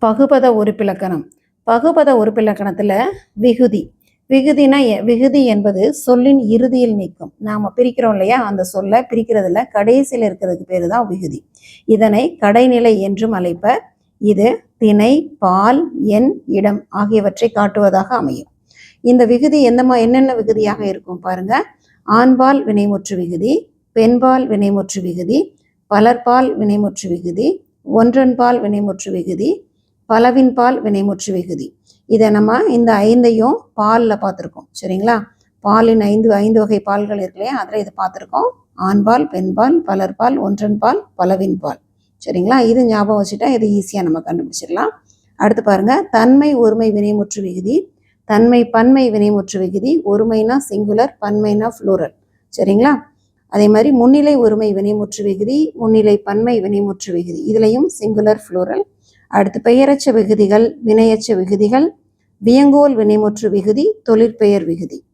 பகுபத உறுப்பிலக்கணம் பகுபத உறுப்பிலக்கணத்தில் விகுதி. விகுதினா எ- விகுதி என்பது சொல்லின் இறுதியில் நிற்கும். நாம் பிரிக்கிறோம் இல்லையா? அந்த சொல்லை பிரிக்கிறதுல கடைசியில் இருக்கிறதுக்கு பேர் தான் விகுதி. இதனை கடைநிலை என்றும் அழைப்பர் இது திணை பால் எண் இடம் ஆகியவற்றை காட்டுவதாக அமையும். இந்த விகுதி எந்த மா என்னென்ன விகுதியாக இருக்கும் பாருங்க. ஆண்பால் வினைமுற்று விகுதி பெண்பால் வினைமுற்று விகுதி பலர்பால் வினைமுற்று விகுதி ஒன்றன்பால் வினைமுற்று விகுதி பலவின்பால் வினைமுற்று விகுதி. இதை நம்ம இந்த ஐந்தையும் பாலில் பார்த்துருக்கோம். சரிங்களா? பாலின் ஐந்து ஐந்து வகை பால்கள் இருக்கு இல்லையா? அதில் இதை பார்த்துருக்கோம். ஆண்பால் பெண்பால் பலர்பால் ஒன்றன்பால் பலவின்பால் சரிங்களா? இது ஞாபகம் வச்சுட்டா இது ஈஸியாக நம்ம கண்டுபிடிச்சிடலாம். அடுத்து பாருங்க. தன்மை ஒருமை வினைமுற்று விகுதி. தன்மை பன்மை வினைமுற்று விகுதி. ஒருமைனா சிங்குலர் பன்மைனா ஃப்ளூரல் சரிங்களா? அதே மாதிரி முன்னிலை ஒருமை வினைமுற்று விகுதி. முன்னிலை பன்மை வினைமுற்று விகுதி. இதுலேயும் சிங்குலர் ஃப்ளூரல் அடுத்து பெயரச்ச விகுதிகள் வினையச்ச விகுதிகள் வியங்கோல் வினைமுற்று விகுதி தொழிற்பெயர் விகுதி.